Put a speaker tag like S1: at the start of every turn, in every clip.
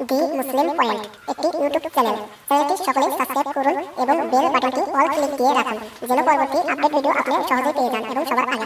S1: দি Muslim point একটি YouTube channel. চ্যানেলটি subscribe করুন এবং বেল বাটনটি অল ক্লিক দিয়ে রাখুন যেন পরবর্তী আপডেট ভিডিও আপনি সহজে পেয়ে যান এবং সবার আগে।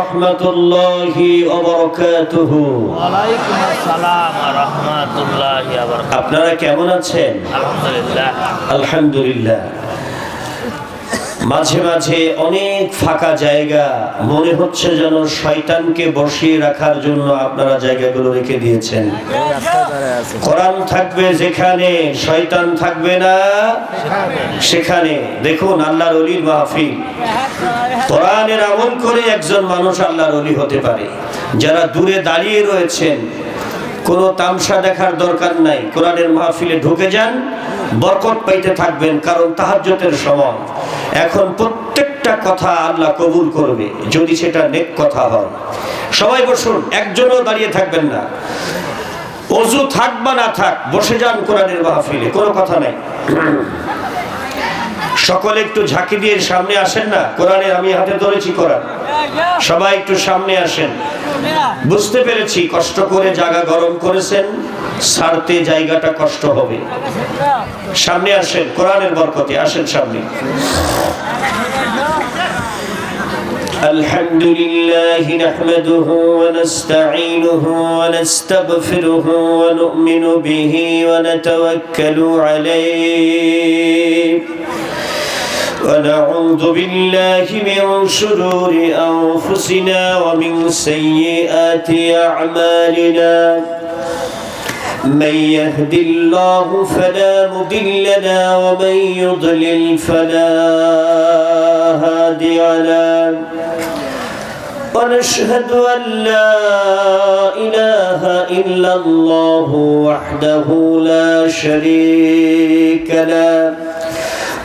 S2: রাহমাতুল্লাহি ওয়া
S3: বারাকাতুহু আসসালাম ওয়া রাহমাতুল্লাহি ওয়া বারাকাতুহু
S2: আপনারা কেমন আছেন?
S3: আলহামদুলিল্লাহ।
S2: আলহামদুলিল্লাহ। মাঝে মাঝে অনেক ফাঁকা জায়গা। মনে হচ্ছে যেন শয়তানকে বসিয়ে রাখার জন্য আপনারা জায়গাগুলো রেখে দিয়েছেন। কোরআন থাকবে যেখানে, শয়তান থাকবে না সেখানে। দেখুন, আল্লাহর অলির মাহফিল। কোরআনের আমল করে একজন মানুষ আল্লাহর অলি হতে পারে। যারা দূরে দাঁড়িয়ে রয়েছেন, কোনো তামসা দেখার দরকার নাই। কোরআনের মাহফিলে ঢুকে যান, বরকত পাইতে থাকবেন, কারণ তাহাজ্জতের সময়। এখন প্রত্যেকটা কথা আল্লাহ কবুল করবে, যদি সেটা নেক কথা হয়। সবাই বসুন, একজনও দাঁড়িয়ে থাকবেন না। অজু থাক বা না থাক, বসে যান কোরআনের মাহফিলে, কোনো কথা নাই। সকলে একটু ঝাঁকি দিয়ে সামনে আসেন না কোরআনের আমি হাতে ধরেছি কোরআন সবাই একটু সামনে আসেন বুঝতে পেরেছি কষ্ট করে জায়গা গরম করেছেন ছাড়তে জায়গাটা কষ্ট হবে সামনে আসেন কোরআনের বরকতে আসেন সামনে الحمد لله نحمده ونستعينه ونستغفره ونؤمن به ونتوكل عليه ونعوذ بالله من شرور أنفسنا ومن سيئات أعمالنا. من يهد الله فلا مضل له ومن يضلل فلا هادي له. ونشهد أن لا إله إلا الله وحده لا شريك له.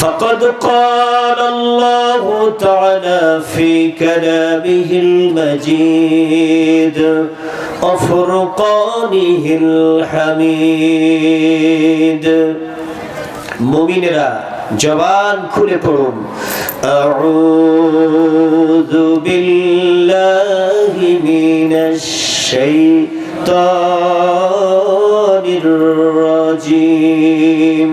S2: فقد قال الله تعالى في كلامه المجيد وفرقانه الحميد মুমিনেরা জবান খুলে পড়ুন আউযু বিল্লাহি মিনাশ শাইতানির রাজিম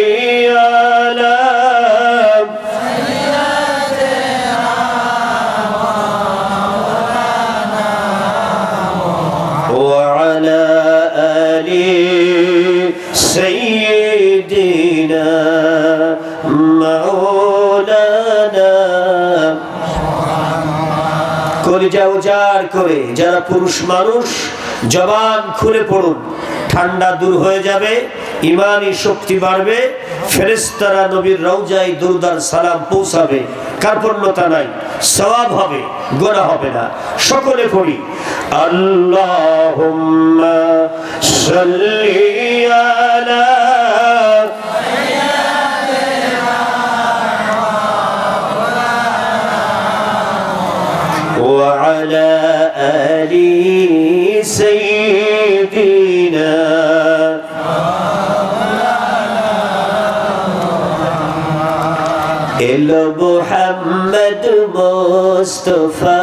S2: কলিজা উজাড় করে, যারা পুরুষ মানুষ, জবান খুলে পড়ুন। ঠান্ডা দূর হয়ে যাবে, ইমানি শক্তি বাড়বে ফেরেস্তারা নবীর রৌজাই দুরদার সালাম পৌঁছাবে। কার্পণ্যতা নাই, সওয়াব হবে, গোনা হবে না। সকলে পড়ি আল্লাহ আলা وعلى آل سيدنا এলো মোহাম্মদ মোস্তফা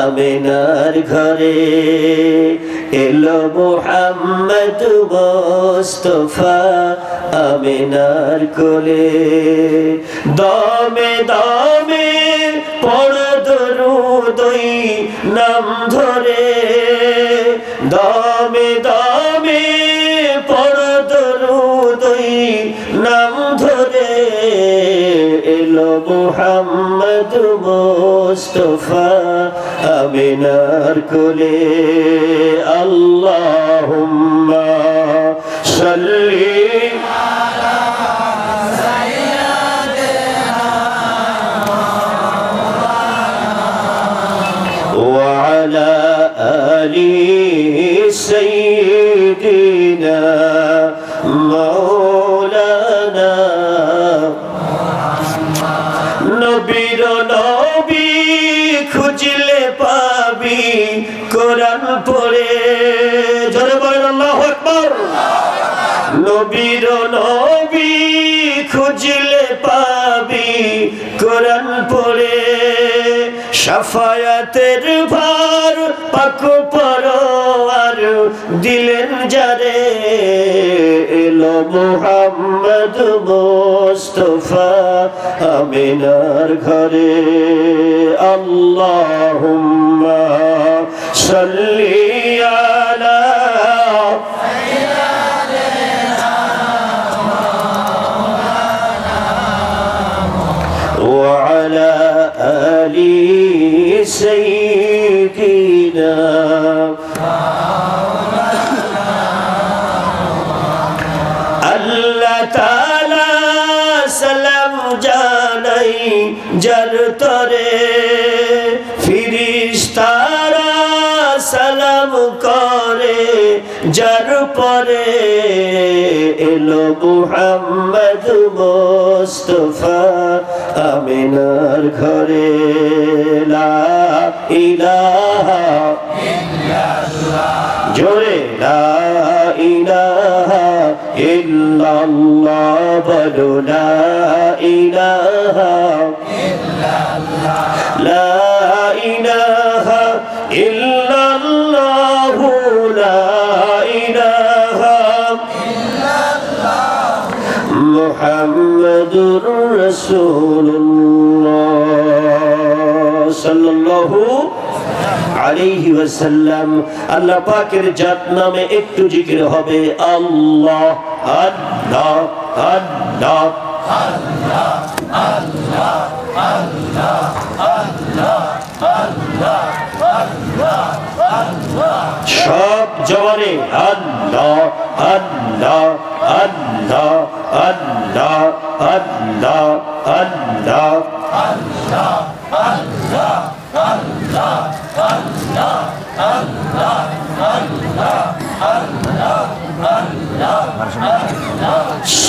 S2: আমিনার ঘরে এলো মোহাম্মদ মোস্তফা আমিনার কোলে দমে দমে পড় দরুদই নাম ধরে। দমে দমে পড় দরুদই নাম ধরে। এলো মোহাম্মদ মোস্তফা আমিনার কোলে। আল্লাহুম্মা সাল্লি سيدنا مولانا নবীর নবী খুঁজলে পাবি কোরআন পড়ে জোরে বলেন আল্লাহু আকবার নবীর নবী খুঁজলে পাবি কোরআন পড়ে সাফায়াতের ভার পাক পরোয়ার দিলেন যারে এলো মোহাম্মদ মোস্তফা আমিনার ঘরে আল্লাহুম্মা সাল্লি আলা وعلى آل سيدنا যার তরে ফিরিস্তারা সালাম করে, যার পরে এলো মুহাম্মদ মোস্তফা আমিনার ঘরে। লা ইলাহা জোরে, লা ইলাহা ইল্লাল্লাহ বলো লা ইলাহা লা ইলাহা ইল্লাল্লাহ লা ইলাহা সাল্লাল্লাহু আলাইহি ওয়াসাল্লাম আল্লাহ পাকের জাত নামে একটু জিকির হবে, আল্লাহ আল্লাহ আল্লাহ, সব জবানে আল্লাহ আল্লাহ আল্লাহ আল্লাহ আল্লাহ আল্লাহ।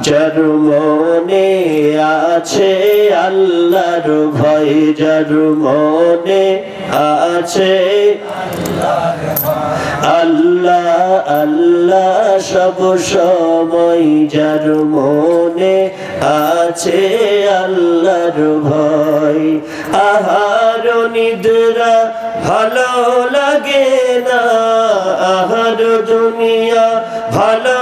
S2: যার মনে আছে আল্লাহর ভয়, যার মনে আছে আল্লাহ আল্লাহ সব সময়, যার মনে আছে আল্লাহর ভয়। আহার নিদ্রা ভালো লাগে না, আহার দুনিয়া ভালো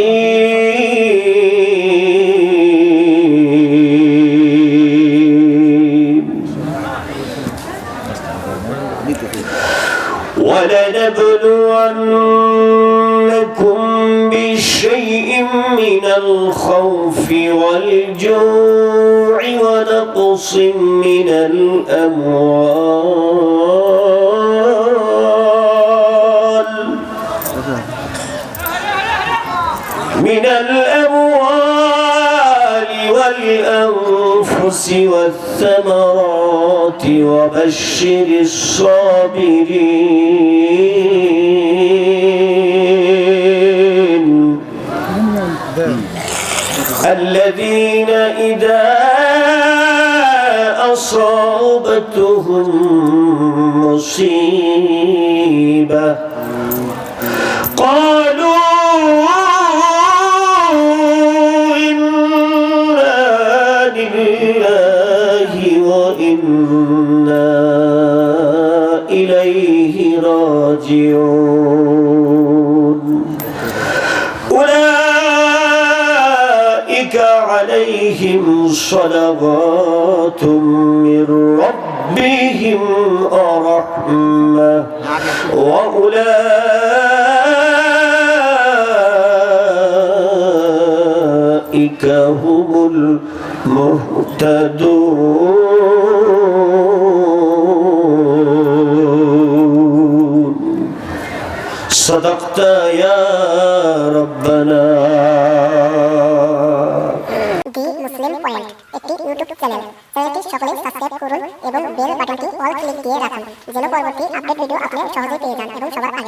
S2: من الأموال والأنفس والثمرات وبشر الصابرين. الذين إذا أصابتهم مصيبة راجعون أولئك عليهم صلوات من ربهم ورحمة وأولئك هم المهتدون. صدقت يا ربنا
S1: দি মুসলিম পয়েন্ট একটি ইউটিউব চ্যানেল চ্যানেলটি সকলেই সাবস্ক্রাইব করুন এবং বেল বাটনটি অল ক্লিক দিয়ে রাখুন যেন পরবর্তী আপডেট ভিডিও আপনি সহজেই পেয়ে যান এবং সবার আগে